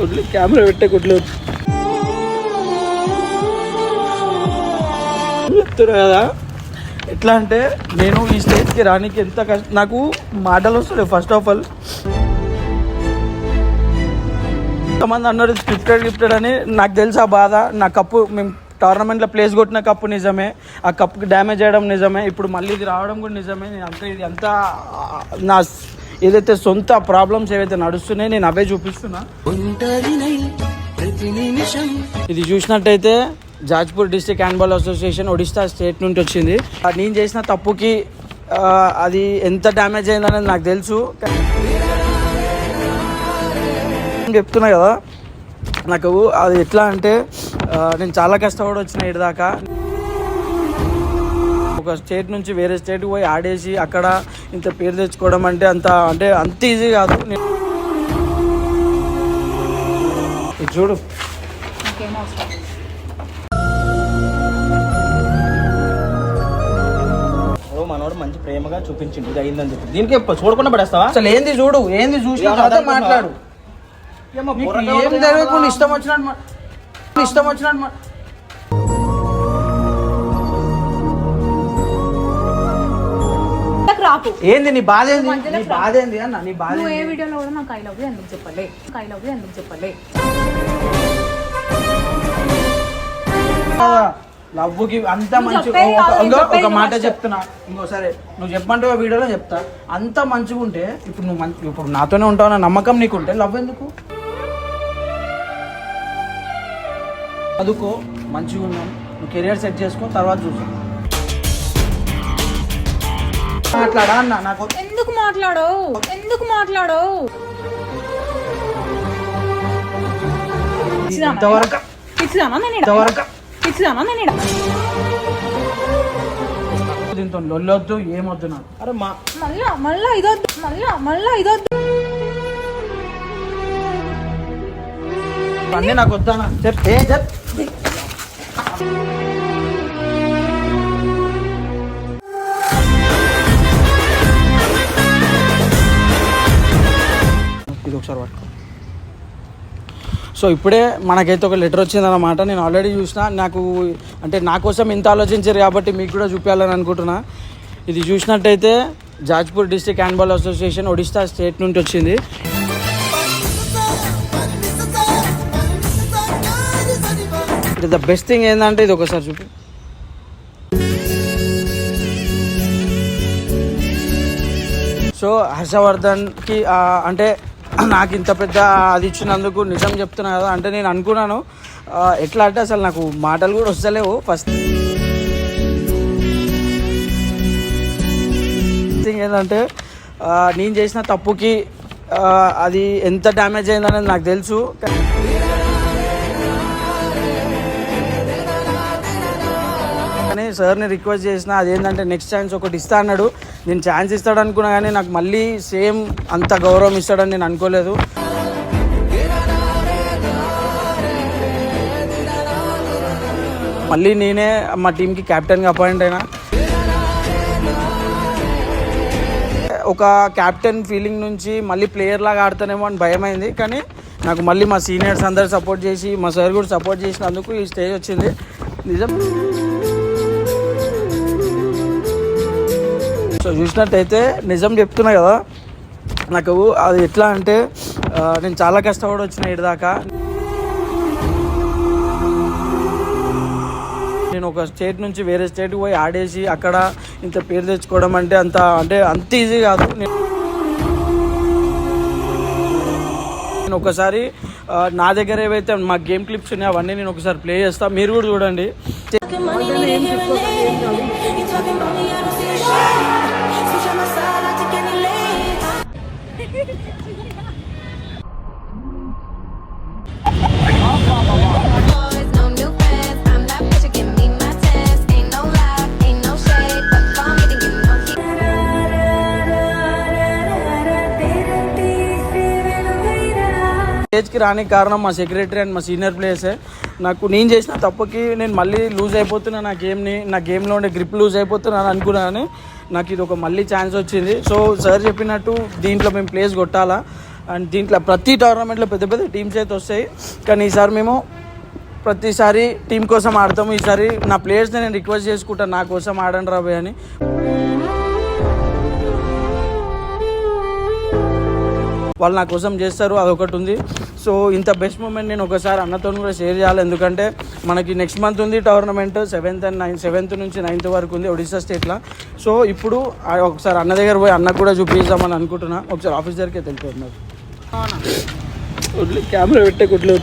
వదిలే కెమెరా పెట్టే కొట్లు చెప్తున్నా కదా ఎట్లా అంటే నేను ఈ స్టేజ్కి రానికి ఎంత కష్టం నాకు మాటలు వస్తున్నాయి ఫస్ట్ ఆఫ్ ఆల్ కొంతమంది అన్నారు స్క్రిప్టెడ్ గిఫ్టెడ్ అని. నాకు తెలుసు ఆ బాధ. నా కప్పు మేము టోర్నమెంట్లో ప్లేస్ కొట్టిన కప్పు నిజమే. ఆ కప్పుకి డ్యామేజ్ చేయడం నిజమే. ఇప్పుడు మళ్ళీ ఇది రావడం కూడా నిజమే. నేను అంత ఇది అంతా నా ఏదైతే సొంత ప్రాబ్లమ్స్ ఏవైతే నడుస్తున్నాయో నేను అవే చూపిస్తున్నా. ఇది చూసినట్టయితే Jajpur district handball association Odisha state నుండి వచ్చింది. నేను చేసిన తప్పుకి అది ఎంత డ్యామేజ్ అయిందనేది నాకు తెలుసు. నేను చెప్తున్నా కదా నాకు అది ఎట్లా అంటే నేను చాలా కష్టపడి వచ్చిన ఇటు దాకా ఒక స్టేట్ నుంచి వేరే స్టేట్కి పోయి ఆడేసి అక్కడ ఇంత పేరు తెచ్చుకోవడం అంటే అంత అంటే అంత ఈజీ కాదు. చూడు. మనోడు మంచి ప్రేమగా చూపించిండు. ఇది అయిందని చెప్పి. దీనికి చూడకుండా పడేస్తావా? అసలు ఏంది చూడు ఏంది అర్థం మాట్లాడు. ఏం ఏమన్నా? ఇష్టం వచ్చినట్టు ఇష్టం వచ్చినట్టు నాకు రాకు. ఏంది నీ బాధ ఏంది? నీ బాధ ఏంది? అన్న నీ బాధ నువ్వు ఏ? వీడియోలో కూడా నాకు ఐ లవ్ యూ ఎందుకు చెప్పలే? ఐ లవ్ యూ ఎందుకు చెప్పలే? లవ్వుకి అంత నువ్వు మంచి ఒక- మాట. చెప్తున్నా. ఇంకోసారి నువ్వు చెప్పంటే వీడియోలో చెప్తా? అంత మంచిగా ఉంటే ఇప్పుడు నువ్వు మంచి ఇప్పుడు నాతోనే ఉంటావు నమ్మకం నీకుంటే లవ్ ఎందుకు? చదువుకో మంచిగా ఉన్నాం నువ్వు కెరియర్ సెట్ చేసుకో తర్వాత చూసాం మాట్లాడా అన్న నాకు? ఎందుకు మాట్లాడవు? ఎందుకు మాట్లాడవు? ఇంతవరకు పిచ్చిదానా నేను ఈడ? ఇంతవరకు పిచ్చిదానా నేను ఈడ? దీంతో లొల్లొద్దు ఏమొద్దు నాకు? అరే మా మళ్ళా మళ్ళా ఇదొద్దు మళ్ళా మళ్ళా ఇదొద్దు. అన్నీ నాకు వద్దానా చెప్ ఏ చెప్ ఇది ఒకసారి పట్టుకో సో ఇప్పుడే మనకైతే ఒక లెటర్ వచ్చిందన్నమాట. నేను ఆల్రెడీ చూసిన నాకు అంటే నా కోసం ఇంత ఆలోచించారు కాబట్టి మీకు కూడా చూపించాలని అనుకుంటున్నా. ఇది చూసినట్టయితే Jajpur district handball association Odisha state నుండి వచ్చింది. ద బెస్ట్ థింగ్ ఏంటంటే ఇది ఒకసారి చూపి. సో హర్షవర్ధన్కి అంటే నాకు ఇంత పెద్ద అది ఇచ్చినందుకు నిజం చెప్తున్నా కదా అంటే నేను అనుకున్నాను. ఎట్లా అంటే అసలు నాకు మాటలు కూడా వస్తలేవు. ఫస్ట్ థింగ్ ఏంటంటే నేను చేసిన తప్పుకి అది ఎంత డ్యామేజ్ అయిందనేది నాకు తెలుసు. కానీ సార్ని రిక్వెస్ట్ చేసిన అదేంటంటే నెక్స్ట్ ఛాన్స్ ఒకటి ఇస్తా అన్నాడు. నేను ఛాన్స్ ఇస్తాడు అనుకున్నా కానీ నాకు మళ్ళీ సేమ్ అంత గౌరవం ఇస్తాడని నేను అనుకోలేదు. మళ్ళీ నేనే మా టీంకి కెప్టెన్గా అపాయింట్ అయినా. ఒక కెప్టెన్ ఫీలింగ్ నుంచి మళ్ళీ ప్లేయర్ లాగా ఆడతానేమో అని భయమైంది. కానీ నాకు మళ్ళీ మా సీనియర్స్ అందరు సపోర్ట్ చేసి మా సార్ కూడా సపోర్ట్ చేసినందుకు ఈ స్టేజ్ వచ్చింది. నిజం. చూసినట్టయితే నిజం చెప్తున్నా కదా నాకు అది ఎట్లా అంటే నేను చాలా కష్టపడి వచ్చిన ఇటు దాకా. నేను ఒక స్టేట్ నుంచి వేరే స్టేట్కి పోయి ఆడేసి అక్కడ ఇంత పేరు తెచ్చుకోవడం అంటే అంత అంటే అంత ఈజీ కాదు. నేను ఒకసారి నా దగ్గర ఏవైతే మా గేమ్ క్లిప్స్ ఉన్నాయో అవన్నీ నేను ఒకసారి ప్లే చేస్తాను మీరు కూడా చూడండి. రానికి కారణం మా సెక్రటరీ అండ్ మా సీనియర్ ప్లేయర్సే. నాకు నేను చేసిన తప్పుకి నేను మళ్ళీ లూజ్ అయిపోతున్నా నా గేమ్ని నా గేమ్లో ఉండే గ్రిప్ లూజ్ అయిపోతున్నాను అనుకున్నాను నాకు ఇది ఒక మళ్ళీ ఛాన్స్ వచ్చింది. సో సార్ చెప్పినట్టు దీంట్లో మేము ప్లేస్ కొట్టాలా? అండ్ దీంట్లో ప్రతి టోర్నమెంట్లో పెద్ద పెద్ద టీమ్స్ అయితే వస్తాయి. కానీ ఈసారి మేము ప్రతిసారి టీం కోసం ఆడతాము. ఈసారి నా ప్లేయర్స్ని నేను రిక్వెస్ట్ చేసుకుంటాను నా కోసం ఆడండి రాబోయ్ అని. వాళ్ళు నా కోసం చేస్తారు అదొకటి ఉంది. సో ఇంత బెస్ట్ మూమెంట్ నేను ఒకసారి అన్నతో కూడా షేర్ చేయాలి. ఎందుకంటే మనకి నెక్స్ట్ మంత్ ఉంది tournament seventh and nine seventh నుంచి నైన్త్ వరకు ఉంది ఒడిశా స్టేట్లో సో ఇప్పుడు ఒకసారి అన్న దగ్గర పోయి అన్నకు కూడా చూపిద్దామని అనుకుంటున్నా. ఒకసారి ఆఫీస్ దగ్గరికి వదిలే కెమెరా పెట్టే కుట్లు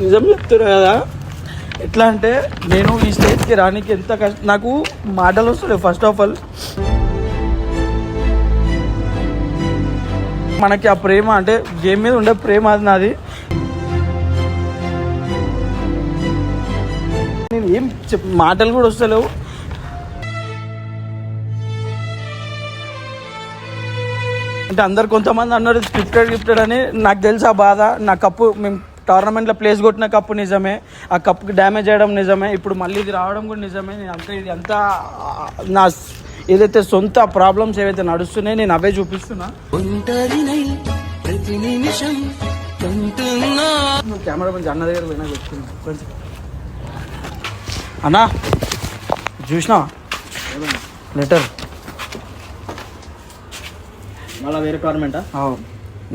నిజం చెప్తున్నా కదా? ఎట్లా అంటే నేను ఈ స్టేజ్కి రానికి ఎంత కష్టం నాకు మాటలు వస్తున్నాయి ఫస్ట్ ఆఫ్ ఆల్ మనకి ఆ ప్రేమ అంటే గేమ్ మీద ఉండే ప్రేమ అది నాది. నేను ఏం చెప్ మాటలు కూడా వస్తలేవు. అంటే అందరు కొంతమంది అన్నారు స్క్రిప్టెడ్ గిఫ్టెడ్ అని. నాకు తెలుసు ఆ బాధ. నా కప్పు మేము టోర్నమెంట్లో ప్లేస్ కొట్టిన కప్పు నిజమే. ఆ కప్పుకి డ్యామేజ్ చేయడం నిజమే. ఇప్పుడు మళ్ళీ ఇది రావడం కూడా నిజమే. నేను అంతా ఇది అంతా నా ఏదైతే సొంత ప్రాబ్లమ్స్ ఏవైతే నడుస్తున్నాయో నేను అవే చూపిస్తున్నా. నువ్వు కెమెరా కొంచెం అన్న దగ్గర పోయినా చెప్తున్నా. కొంచెం. అన్నా చూసినావా లెటర్ మళ్ళీ వేరే టోర్నమెంటా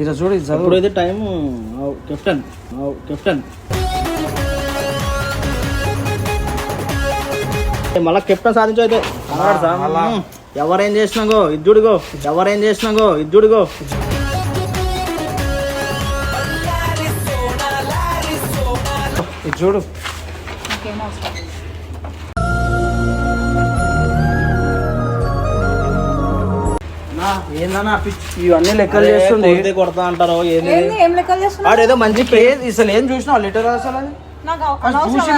ఈరోజు చూడు ఇది చదువు. ఇప్పుడైతే టైం కెప్టెన్ కెప్టెన్ మళ్ళా కెప్టెన్ సాధించు అయితే. కనబడు సార్. ఎవరేం చేసినాగో ఇద్దుడుగో ఎవరేం చేసినాగో ఇద్దుడుగో. ఇది చూడు. ఏందన్నా ఇవన్నీ లెక్కలు చేస్తుంది. కొడితే కొడతా అంటారో ఏంది? ఏంది ఏం లెక్కలు చేస్తున్నావు ఆడేదో మంచి ఏది అసలు ఏం చూసినావు? లెటర్ అసలు అది? అనవసరం చూసి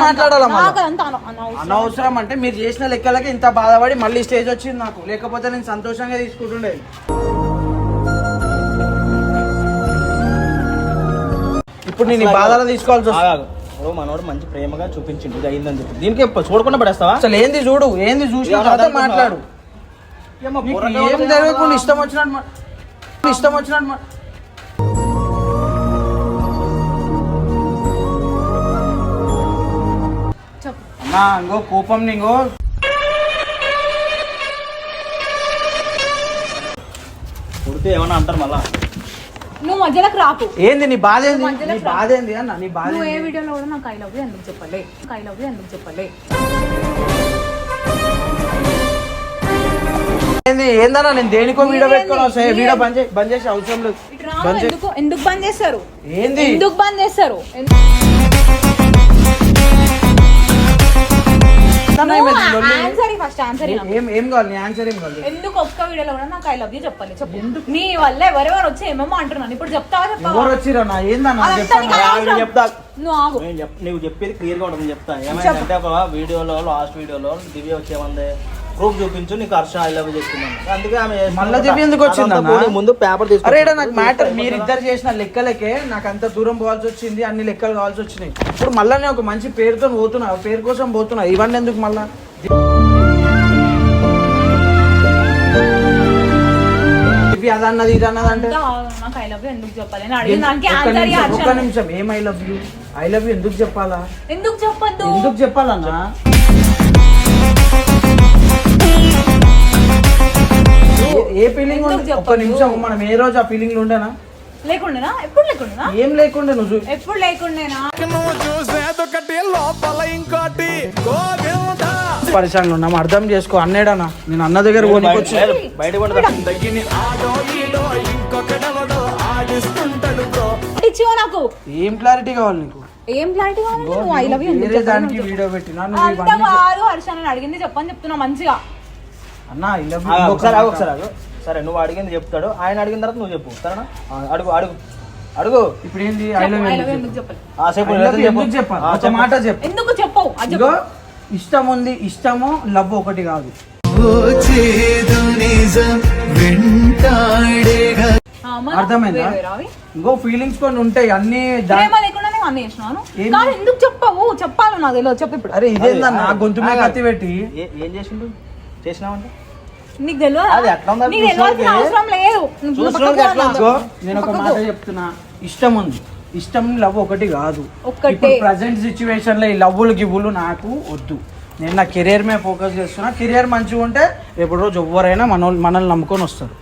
అంటే. మీరు చేసిన లెక్కలకి ఇంత బాధపడి మళ్ళీ స్టేజ్ వచ్చింది నాకు. లేకపోతే నేను సంతోషంగా తీసుకుంటుండే. ఇప్పుడు నేను ఈ బాధలు తీసుకోవాల్సి వస్తుంది. ఓ మనోడు మంచి ప్రేమగా చూపించిండు. ఇది అయిందని చెప్పి. దీనికి చూడకుండా పడేస్తావా? అసలు ఏంది చూడు? ఏంది అర్థం మాట్లాడు? ఏం జరగకుండా. ఇష్టం వచ్చినట్టు మా- ఇష్టం వచ్చినట్టు ఇంకో కోపం ఇంకో. కొడితే ఏమన్నా అంటారు మళ్ళా? నువ్వు మధ్యలోకి రాకు. ఏంది నీ బాధ ఏంది? మధ్యలో నీ బాధ ఏంది అన్న? నీ బాధ నువ్వు ఏ ఏంది? వీడియోలో కూడా నాకు ఐ లవ్ యూ ఎందుకు చెప్పలే? ఐ లవ్ యూ ఎందుకు చెప్పలే? ఏంది ఏందన్నా నేను దేనికో వీడియో? పెట్టుకొని వస్తా ఏ వీడియో బంద్ చేసి బంద్ చేసి అవసరం లేదు. ఇటు బంద్ చేయి ఎందుకు ఎందుకు బంద్ చేస్తారు? ఏంది? ఎందుకు బంద్ చేస్తారు? అన్నా, ఏం కావాలి ఆన్సర్ ఏం కావాలి? ఎందుకు ఒక్క వీడియోలో కూడా నాకు ఐ లవ్ యూ చెప్పాలి చెప్పు. నీ వల్ల ఎవరెవరు వచ్చి ఏమేమో అంటున్నాను. ఇప్పుడు చెప్తావా ఎవరు చెప్పావా వచ్చిరా నా ఏందన్నా? అదంతా చెప్పండి నీకు ఆ, అనవసరం. నేను చెప్తా. నువ్వు ఆగు. నేను చెప్ నువ్వు చెప్పేది క్లియర్గా ఉంటుంది చెప్తా. ఏమైందంటే ఒక వీడియోలో లాస్ట్ వీడియోలో దివ్య వచ్చేమంది. ప్రూఫ్ చూపించు నీకు హర్ష ఐ లవ్ చెప్తున్నాను. అందుకే ఆమె మళ్ళా దివ్య ఎందుకు పోనీ ముందు పేపర్ అరే నాకు మ్యాటర్ మీరిద్దరు చేసిన లెక్కలకే నాకు అంత దూరం పోవాల్సి వచ్చింది అన్ని లెక్కలు కావాల్సి వచ్చినాయి. ఇప్పుడు మళ్ళీ నేను ఒక మంచి పేరుతో పోతున్నా ఆ పేరు కోసం పోతున్నా. ఇవన్నీ ఎందుకు మళ్ళా? ఇవి అదన్నది ఇది అన్నది అంటే? నాకు ఐ లవ్ యూ ఎందుకు చెప్పాలి? నేను అడిగిన దానికి ఒక్క ఆన్సర్ నిమిషం ఏం I love you I love you ఎందుకు చెప్పాలా? ఎందుకు చెప్పొద్దు? ఎందుకు చెప్పాలన్నా? ఏ- ఫీలింగ్ ఎందుకు ఒక్క? నిమిషం మనం ఏ రోజు ఆ ఫీలింగ్ ఉండేనా? లేకుండానా? ఎప్పుడు లేకుండానా? ఏం లేకుండే నువ్వు ఎప్పుడు లేకుండేనా? పరిశాన్ ఉన్నాం అర్థం చేసుకో అన్నేడనా? నేను అన్న దగ్గర కొనుక్కొచ్చి బయట నాకు? ఏం క్లారిటీ కావాలి నీకు? ఏం క్లారిటీ కావాలంటే నువ్వు ఐ లవ్ యూ దానికి నువ్వు వీడియో పెట్టినా. నువ్వు హర్ష అడిగింది చెప్పని చెప్తున్నా మంచిగా. అన్న ఒకసారి ఒకసారి. సరే నువ్వు అడిగింది చెప్తాడు. ఆయన అడిగిన తర్వాత నువ్వు చెప్పు. సరేనా? అడుగు అడుగు. అడుగు. ఇప్పుడు ఏంది ఐ లవ్ ఎందుకు చెప్పాలి? ఆ సేపు ఎందుకు చెప్పాలి? ఆ, ఒక చెప్పు. మాట చెప్పు. ఎందుకు చెప్పవు అది ఇదిగో ఇష్టం ఉంది ఇష్టము లవ్ ఒకటి కాదు. చేదు నిజం వెంటాడేగా ఆ, మరి అర్థమైందా? ఇంకో ఫీలింగ్స్ కొన్ని ఉంటాయి అన్ని ఎందుకు చెప్పవు? చెప్పాలి నాకు తెలియదు. చెప్పు ఇప్పుడు. అరే ఇదేందన్న? అదే, గొంతు మీద. కత్తి పెట్టి. ఏ- ఏం చేసిండు? చేసినావంటే నీకు తెలియదు నేను ఒక మాట పక్కకు. చెప్తున్నా. ఇష్టం ఉంది. ఇష్టం లవ్ ఒకటి కాదు. ఇప్పుడు ప్రజెంట్ సిచ్యువేషన్లో ఈ లవ్వులు గివ్వులు నాకు వద్దు. నేను నా కెరియర్ మీద ఫోకస్ చేస్తున్నా. కెరియర్ మంచిగా ఉంటే రేపు రోజు ఎవరైనా మన మనల్ని నమ్ముకొని వస్తారు.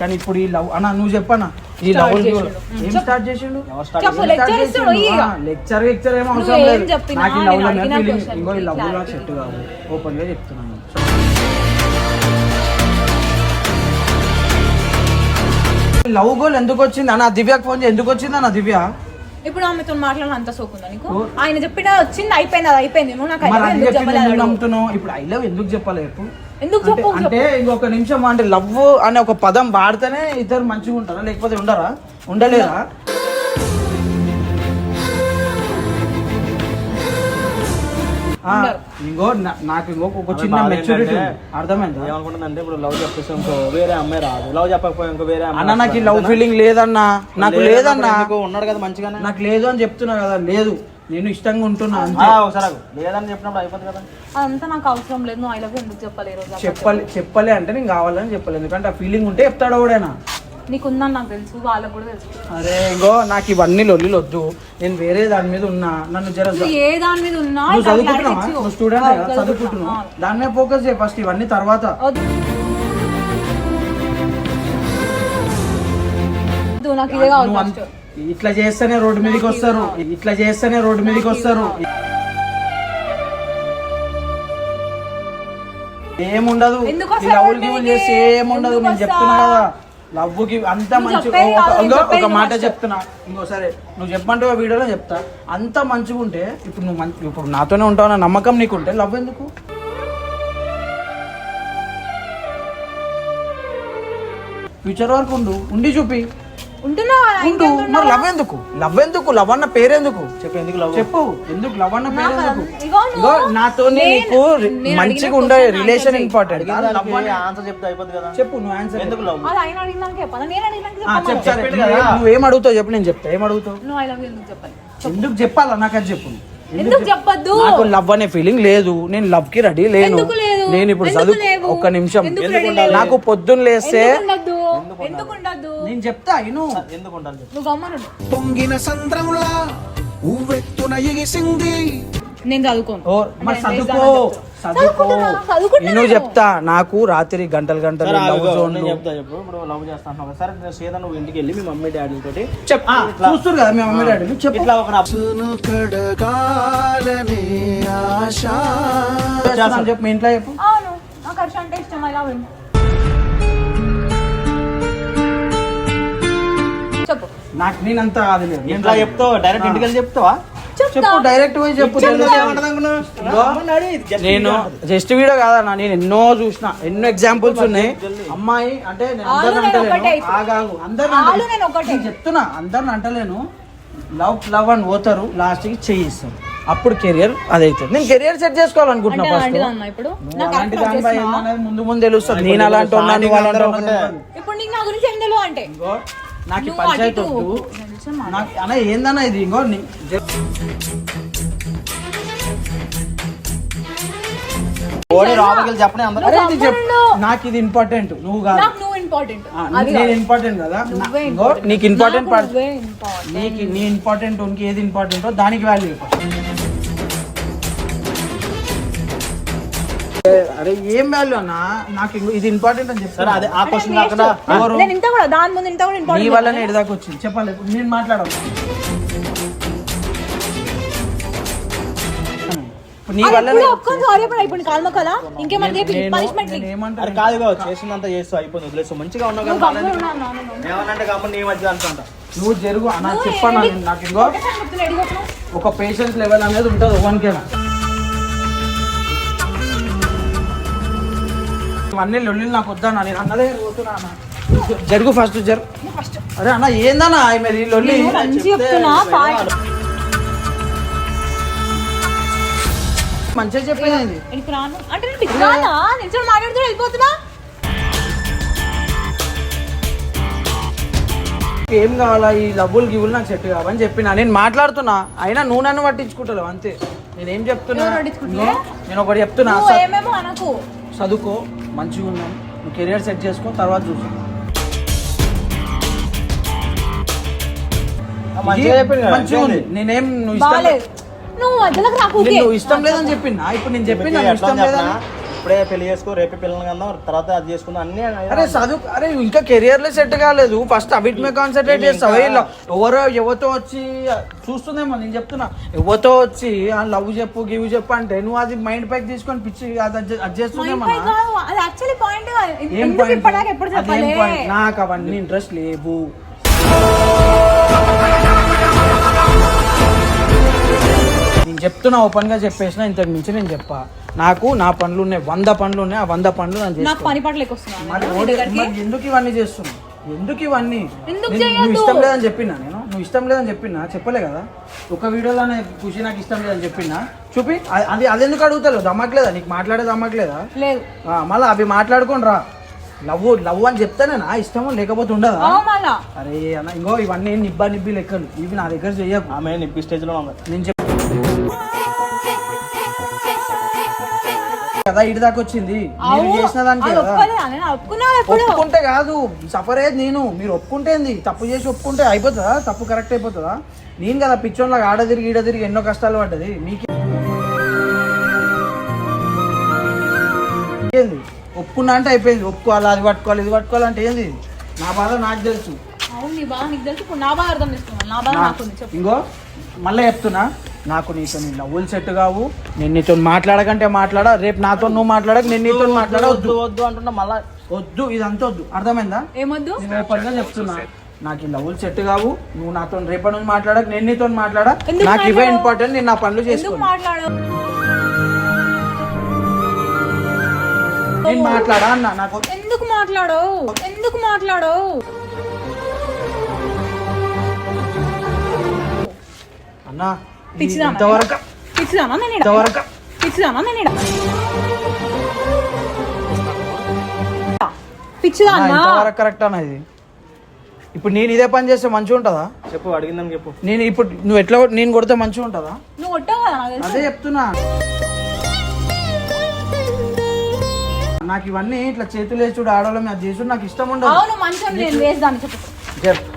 కానీ ఇప్పుడు ఈ లవ్ అన్న నువ్వు చెప్పనా ఈ లవ్. ఏం స్టార్ట్ చేసిండు? లెక్చర్ లెక్చర్ అవసరం లేదు. నాకు లవ్ అడిగిన ఫీలింగ్ question ఇంకో ఈ కి లవ్ నాకు clarity సెట్ కాదు. ఓపెన్గా చెప్తున్నాను. లవ్ గోల్ ఎందుకు వచ్చింది అన్న? దివ్యకి ఫోన్ ఎందుకు వచ్చింది అన్న దివ్య? ఇప్పుడు ఆమెతో మాట్లాడిన అంత సోకుందా నీకు? ఆయన చెప్పిన వచ్చింది అయిపోయింది అది అయిపోయింది. నువ్వు నాకు ఐలవ్ అది ఎందుకు చెప్పలేదు ఇప్పుడు ఐ లవ్ ఎందుకు చెప్పాలి చెప్పు. ఎందుకు అంటే- చెప్పు అంటే ఇంకొక నిమిషం అంటే లవ్ అనే ఒక పదం వాడితేనే ఇద్దరు మంచిగా ఉంటారా? లేకపోతే ఉండరా? ఉండలేరా. ఇంకో నాకు ఇంకొక ఒక చిన్న మెచ్యూరిటీ అర్థమైందా? ఏమనుకుంటుందంటే ఇప్పుడు లవ్ చెప్పేసి ఇంకో వేరే అమ్మాయి రాదు. లవ్ చెప్పకపోయి ఇంకో వేరే అమ్మాయి అన్న నాకు ఈ. లవ్ ఫీలింగ్ లేదన్నా. నాకు లేదన్నా? ఉన్నాడు కదా మంచిగానే. నాకు లేదు అని చెప్తున్నా కదా లేదు. నేను ఇష్టంగా ఉంటున్నా అంతే. ఆ, ఒకసారి ఆగు. లేదని చెప్పినప్పుడు అయిపోతుంది కదా. అదంతా నాకు అవసరం లేదు. నువ్వు ఐ లవ్ ఎందుకు ఈ రోజు చెప్పాలి చెప్పలే అంటే నేను కావాలని చెప్పలేదు. ఎందుకంటే ఆ ఫీలింగ్ ఉంటే చెప్తాడు ఎవడైనా. నీకుందని నాకు తెలుసు వాళ్ళకు కూడా తెలుసు. అరే ఇంకో నాకు ఇవన్నీ లొల్లిలు వద్దు నేను వేరే దాని మీద ఉన్నా నన్ను జర నువ్వు ఏ దాని మీద ఉన్నా నువ్వు ఇట్లా చదువుకుంటున్నావా? clarity ఇచ్చు. నువ్వు స్టూడెంట్ ఆ, కదా చదువుకుంటున్నావు? చదువుకుంటున్నా. దాని మీద ఫోకస్ చేయి ఫస్ట్ ఇవన్నీ తర్వాత. వద్దు. వద్దు, నాకు ఇదే కావాలి నువ్వు ఫస్ట్ అంత- ఇట్లా చేస్తేనే రోడ్డు మీదకి వస్తారు. ఇట్లా చేస్తేనే రోడ్డు మీదకి వస్తారు. ఏముండదు. లవ్వులు గివ్వులు ఏముండదు. నేను చెప్తున్నా? కదా. లవ్వుకి అంత మంచి ఒక- మాట. చెప్తున్నా. ఇంకోసారి నువ్వు చెప్పమంటే ఒక వీడియోలో చెప్తా. అంత మంచిగా ఉంటే ఇప్పుడు నువ్వు మంచి ఇప్పుడు నాతోనే ఉంటావు అన్న నమ్మకం నీకుంటే లవ్ ఎందుకు? ఫ్యూచర్ వరకు ఉండు. ఉండి చూపి. మరి లవ్ ఎందుకు లవ్ ఎందుకు లవ్ అన్న పేరెందుకు చెప్పు. ఎందుకు లవ్ చెప్పు ఎందుకు లవ్ అన్న ఇగో నాతో నీకు మంచిగా ఉండే రిలేషన్ ఇంపార్టెంట్ లవ్ అనే ఆన్సర్ చెప్తే అయిపోతుంది కదా. చెప్పు నువ్వు ఆన్సర్ ఎందుకు లవ్ నువ్వు-. నువ్వేం అడుగుతావు చెప్పు నేను చెప్తా. ఏం అడుగుతావు? నువ్వు ఐ లవ్ ఎందుకు చెప్పాలి? ఎందుకు చెప్పాలా? నాకు అది చెప్పు. ఎందుకు చెప్పొద్దు? నాకు లవ్ అనే ఫీలింగ్ లేదు. నేను లవ్కి రెడీ లేను. ఎందుకు లేదు? నేను ఇప్పుడు చదువు? ఒక్క నిమిషం? నాకు పొద్దున్న లేస్తే ఎందుకు నేను చెప్తా ఇను ఎందుకు ఉండాలి చెప్పు. నువ్వు పొంగిన సంద్రంలా ఉవ్వెత్తున ఎగిసింది. నేను చదువుకోను. ఓ మరి నేను చదువుకో చేస్తాను చదువుకో. చదువుకుంటున్నా, చదువుకుంటున్నా నేను నేను. చెప్తా. నాకు రాత్రి గంటలు గంటలు సరే లవ్ ఆగు, జోన్ నేను చెప్తా చెప్పు. ఇప్పుడు లవ్ చేస్తా అంటున్నావు కదా. సరే నేను సీదా నువ్వు ఇంటికి వెళ్ళి మీ మమ్మీ డాడీ తోటి చెప్ చూస్తారు కదా మీ మమ్మీ డాడీ. చెప్పు. ఇట్లా ఒక నా- సును కడగాలనే ఆశ. చేస్తాను చెప్పు. మీ ఇంట్లో చెప్పు. అవును. నాకు హర్ష అంటే ఇష్టం. ఐ లవ్ నాకు నేనంత అది లేదు. ఇంట్లో చెప్తావు? డైరెక్ట్ ఇంటికి వెళ్ళి చెప్తావా? చెప్పు డైరెక్ట్ పోయి చెప్పు. నేను జస్ట్ వీడియో కాదన్నా నేను ఎన్నో చూసిన ఎన్నో ఎగ్జాంపుల్స్ ఉన్నాయి. అమ్మాయి అంటే నేను అందరిని అంటలేను. ఆగాగు అందరిని చెప్తున్నా అందరిని అంటలేను. లవ్ లవ్ అని పోతారు లాస్ట్కి చేయిస్తారు అప్పుడు కెరియర్ అదైతుంది. నేను కెరియర్ సెట్ చేసుకోవాలనుకుంటున్నా ఫస్ట్ దానిపై ముందు ముందు తెలుస్తుంది. నేను అలాంటి ఉన్నా నువ్వు అలాంటి అందరూ ఉన్నావు ఒకటే. ఇప్పుడు నీకు నా గురించి అంటే? నాకు పంచాయతీ వద్దు. నాకు అన్న ఏందన్నా ఇది ఇంకో ఓడి చెప్పనే అందరూ. నాకు ఇది ఇంపార్టెంట్ నువ్వు కాదు నువ్వు ఇంపార్టెంట్ నేను కాదు. ఇంపార్టెంట్ ఇంకో. నీకు ఇంపార్టెంట్. నీకు నీ ఇంపార్టెంట్ ఉనికి ఏది ఇంపార్టెంటో దానికి వాల్యూ అరే ఏం వాల్యూ అన్న? నాకు ఇది ఇంపార్టెంట్ అని సరే చెప్తాను అదే ఆ క్వశ్చన్ Next. కాకుండా ఎవరు? నేను ఇంత కూడా దాని ముందు ఇంత కూడా నీ ఇంపార్టెంట్ వల్లనే ఎడదాకా వచ్చింది. చెప్పాలి నేను మాట్లాడాలి ఇప్పుడు నీ వల్లనే ఒక్కని సారీ ఇప్పుడు అయిపోయింది కాల్మ కదా ఇంకేమన్నా పనిష్మెంట్ చేసినంత చేస్తూ అయిపోయింది వదిలేసు మంచిగా ఉన్నావు కదా మళ్ళీ ఏమనంటే కాబట్టి నీ మధ్య అనుకుంటా నువ్వు జరుగు అన్న చెప్పాను నాకు ఇంకో ఒక పేషెన్స్ లెవెల్ అనేది ఉంటుంది ఒకనికైనా అన్ని లొల్లిలు నాకు వద్దానా నేను అన్నదే పోతున్నా జరుగు ఫస్ట్ జరు. అరే అన్న ఏందన్నా మరి లొల్లి? మంచిగా చెప్పేది ఏం కావాలా? ఈ డబ్బులు గివులు నాకు సెట్ కావని చెప్పిన. నేను మాట్లాడుతున్నా. అయినా నువ్వు నన్ను పట్టించుకుంటావు అంతే. నేనేం చెప్తున్నా? నేను ఒకటి చెప్తున్నా. చదువుకో. మంచిగా ఉన్నాం. నువ్వు కెరియర్ సెట్ చేసుకో తర్వాత చూసుకో మంచిగా ఉంది? నేనేం నువ్వు ఇష్టం నువ్వు ఇష్టం లేదని చెప్పినా. ఇప్పుడు నేను చెప్పిన ఇష్టం? లేదని ఇప్పుడే పెళ్ళి చేసుకో రేపే పిల్లల్ని కందాం తర్వాత అది చేసుకుందాం అన్ని అరే చదువు అరే ఇంకా కెరియర్లో సెట్ కాలేదు. ఫస్ట్ అవిటి మీద కాన్సన్ట్రేట్ చేస్తావు? ఎవరో ఎవరితో వచ్చి చూస్తుందేమో నేను చెప్తున్నా. ఎవరితో వచ్చి లవ్ చెప్పు గివ్ చెప్పు అంటే నువ్వు అది మైండ్ ప్యాక్ తీసుకొని పిచ్చి అది అది చేస్తుందేమో పాయింట్? నాకు అవన్నీ ఇంట్రెస్ట్ లేవు. నేను చెప్తున్నా ఓపెన్గా చెప్పేసిన ఇంతకు మించి నేను చెప్పా. నాకు నా పనులు ఉన్నాయి వంద పనులు ఉన్నాయి ఆ వంద పనులు నేను నాకు చేసుకో పని పాటలు ఎక్కువ వస్తున్నాయి. మరి నీ ఓడి- దగ్గరికి. మరి ఎందుకు ఇవన్నీ చేస్తున్నావు? ఎందుకు ఇవన్నీ? ఎందుకు నేను- చేయొద్దు? నువ్వు ఇష్టం లేదని చెప్పినా నేను? నువ్వు ఇష్టం లేదని చెప్పినా? చెప్పలే కదా. ఒక వీడియోలోనే ఖుషి నాకు ఇష్టం లేదని చెప్పినా? చూపి అ- అది అది ఎందుకు అడుగుతలేవు? దమ్మట్లేదా? నీకు మాట్లాడేది దమ్మట్లేదా? లేదు. ఆ, మళ్ళీ అవి మాట్లాడుకొని రా. లవ్ లవ్ అని చెప్తానేనా ఇష్టమో లేకపోతే ఉండదా? అరే అన్న ఇంకో ఇవన్నీ నిబ్బా నిబ్బి లెక్కలు. ఇవి నా దగ్గర చెయ్యకు ఆమె నిప్పి స్టేజ్లో ఉంది. నేను చెప్ కదా ఇటు దాకా వచ్చింది. మీరు చేసిన దానికి కదా. ఒప్పుకుంటే కాదు సఫర్ అయ్యేది నేను. మీరు ఒప్పుకుంటేంది తప్పు చేసి ఒప్పుకుంటే అయిపోతుందా? తప్పు కరెక్ట్ అయిపోతుందా? నేను కదా పిచ్చోన్లాగా ఆడ తిరిగి ఈడ తిరిగి ఎన్నో కష్టాలు పడ్డది. మీకు ఏంది? ఒప్పుకున్నా అంటే అయిపోయింది. ఒప్పుకోవాలి అది పట్టుకోవాలి ఇది పట్టుకోవాలంటే ఏంది? నా బాధ నాకు తెలుసు. ఇంకో మళ్ళీ చెప్తున్నా. నాకు నీతో నీ లవ్వులు సెట్ కావు. నేను నీతో మాట్లాడకంటే మాట్లాడా. రేపు నాతో నువ్వు మాట్లాడక నేను నీతో మాట్లాడా. వద్దు వద్దు. అంటున్నా మళ్ళా వద్దు ఇదంతా వద్దు. అర్థమైందా? ఏమొద్దు? నేను రేపటిగా చెప్తున్నా. నాకు ఈ లవ్వులు సెట్ కావు. నువ్వు నాతో రేపటి నుంచి మాట్లాడక నేను నీతో మాట్లాడా? నాకు ఇవే? ఇంపార్టెంట్ నేను నా పనులు ఎందుకు చేసుకోను మాట్లాడవు? నేను మాట్లాడా అన్న? నాకు ఎందుకు మాట్లాడవు? ఎందుకు మాట్లాడవు? అన్న పిచ్చిదానా? పిచ్చిదానా? నేను పిచ్చిదానా? నేను? పిచ్చిదానా? కరెక్ట్ ఇప్పుడు నేను ఇదే పని చేస్తే మంచిగా ఉంటుందా? చెప్పు అడిగిందని చెప్పు. నేను ఇప్పుడు నువ్వు ఎట్లా నేను కొడితే మంచిగా ఉంటుందా? నువ్వు కొట్టావు కదా అదే చెప్తున్నా. నాకు ఇవన్నీ ఇట్లా చేతులు వేసి చూడు ఆడవాళ్ళం అది చేసుడు నాకు ఇష్టం ఉండదు.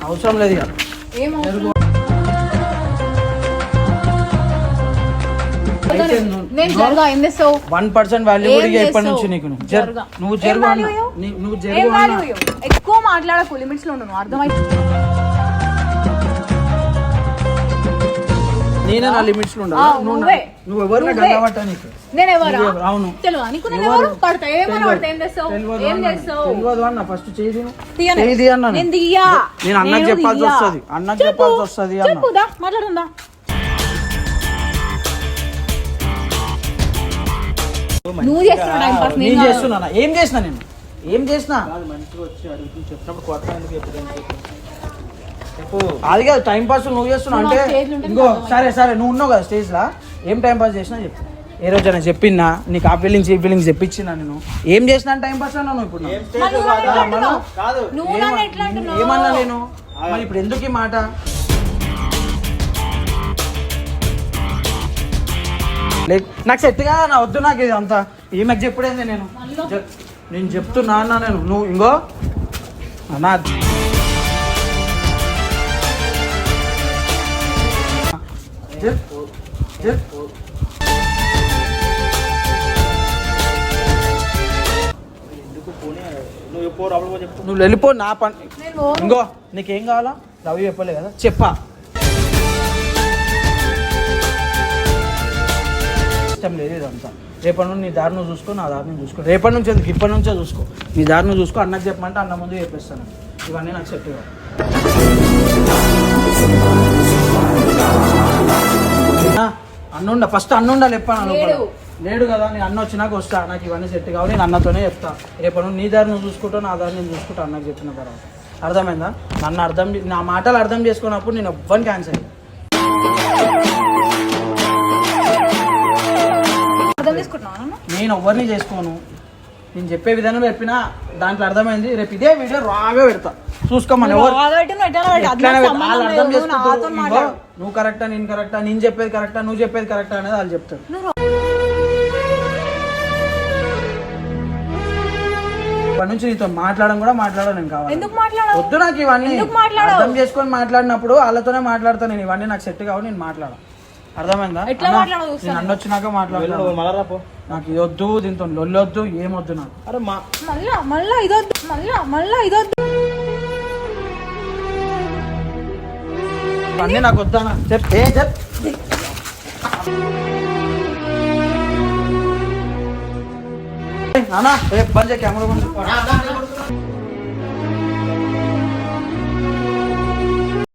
అవసరం లేదు ఇక. ఏం నేను జరగా. ఏం చేస్తావు? వన్ పర్సెంట్ వాల్యూ కూడా ఇప్పటి? నుంచి నీకు. నువ్వు జరుగా. నువ్వు జరుగు? ఎక్కువ మాట్లాడకు లిమిట్స్లో ఉండను అర్థమైంది? నేనే నా లిమిట్స్లో నువ్వు ఎవరు నాకు? నేను ఎవరా? నువ్వెవరు? అవును. తెలియదా నీకు నేను ఎవరు? పడతా. ఏమని పడతా? ఏం చేస్తావు? తెలియదు ఏం అన్న. చేస్తావు? తెలియదు అన్న. ఫస్ట్ చేయి తిను. తీయనే. చేయి తీ అన్న. నేను దియ్యా నేను అన్నకు నేను చెప్పాల్సి. వస్తది. అన్నకు చెప్పు. చెప్పాల్సి వస్తది అన్న. చెప్పుదా మాట్లాడుందా? నువ్వు చేస్తున్నావు టైం పాస్ నేను చేస్తున్నా ఏం చేసిన నేను? ఏం చేసిన అది కాదు టైం పాస్ నువ్వు చేస్తున్నావు అంటే ఇంకో సరే సరే నువ్వు ఉన్నావు కదా స్టేజ్ లా. ఏం టైం పాస్ చేసినా చెప్పు. ఏ రోజైనా చెప్పినా నీకు ఆ ఫీలింగ్స్ ఈ ఫీలింగ్స్ చెప్పించినా నేను. ఏం చేసినా టైం పాస్ అన్నా నువ్వు ఇప్పుడు ఏమన్నా? నేను? మరి ఇప్పుడు ఎందుకు ఈ మాట? నాకు సెట్ కాదా? నా వద్దు నాకు ఇది అంతా ఈమెకు చెప్పుడేంది నేను? నేను చెప్తున్నా అన్న నేను. నువ్వు ఇంకో అన్నా. నువ్వు వెళ్ళిపో నా పని. ఇంకో నీకేం కావాలా? రవి చెప్పలే కదా. చెప్పా. ఇష్టం లేదు ఇదంతా. రేపటి నుండి నీ దారి నువ్వు చూసుకో నా దారి నువ్వు చూసుకో. రేపటి నుంచి ఎందుకు? ఇప్పటి నుంచే చూసుకో. నీ దారి నువ్వు చూసుకో అన్నకు చెప్పమంటే అన్న ముందు చెప్పేస్తాను. ఇవన్నీ నాకు ఆ, అన్న ఉండ ఫస్ట్ అన్న ఉండాలి లోపల. లేడు. కదా నేను అన్న వచ్చినాక వస్తా. నాకు ఇవన్నీ సెట్ కావు. నేను అన్నతోనే చెప్తా. రేపటి నుండి నీ దారి నువ్వు చూసుకుంటావు నా దారి నేను చూసుకుంటా అన్నకు చెప్పిన తర్వాత. అర్థమైందా? నన్ను అర్థం నా మాటలు అర్థం చేసుకున్నప్పుడు నేను ఎవ్వరికి క్యాన్సర్ నేను ఎవరిని చేసుకోను? నేను చెప్పే విధానం చెప్పినా దాంట్లో అర్థమైంది. రేపు ఇదే వీడియో రాగా పెడతా. చూసుకోమని నువ్వు కరెక్టా నేను కరెక్టా నేను చెప్పేది కరెక్టా నువ్వు చెప్పేది కరెక్టా అనేది వాళ్ళు చెప్తారు. ఇప్పటి నుంచి నీతో మాట్లాడడం కూడా మాట్లాడడం నేను కావాలి వద్దు నాకు ఇవన్నీ? అర్థం చేసుకొని మాట్లాడినప్పుడు వాళ్ళతోనే మాట్లాడతాను నేను. ఇవన్నీ నాకు సెట్ కావు నేను మాట్లాడ అర్థమైందా? ఎట్లా అన్న, చూస్తాను. నేను అన్న వచ్చినాక మాట్లాడతాను. వెళ్ళు మళ్ళా రా పో. నాకు ఇది వద్దు దీంతో లొల్లొద్దు ఏమొద్దు నాకు. అరే మా మళ్ళా మళ్ళా ఇదొద్దు మళ్ళా మళ్ళా ఇదొద్దు ఇవన్నీ నాకు వద్దానా చెప్ ఏ చెప్ అన్నా రేపు బంద్ కెమెరా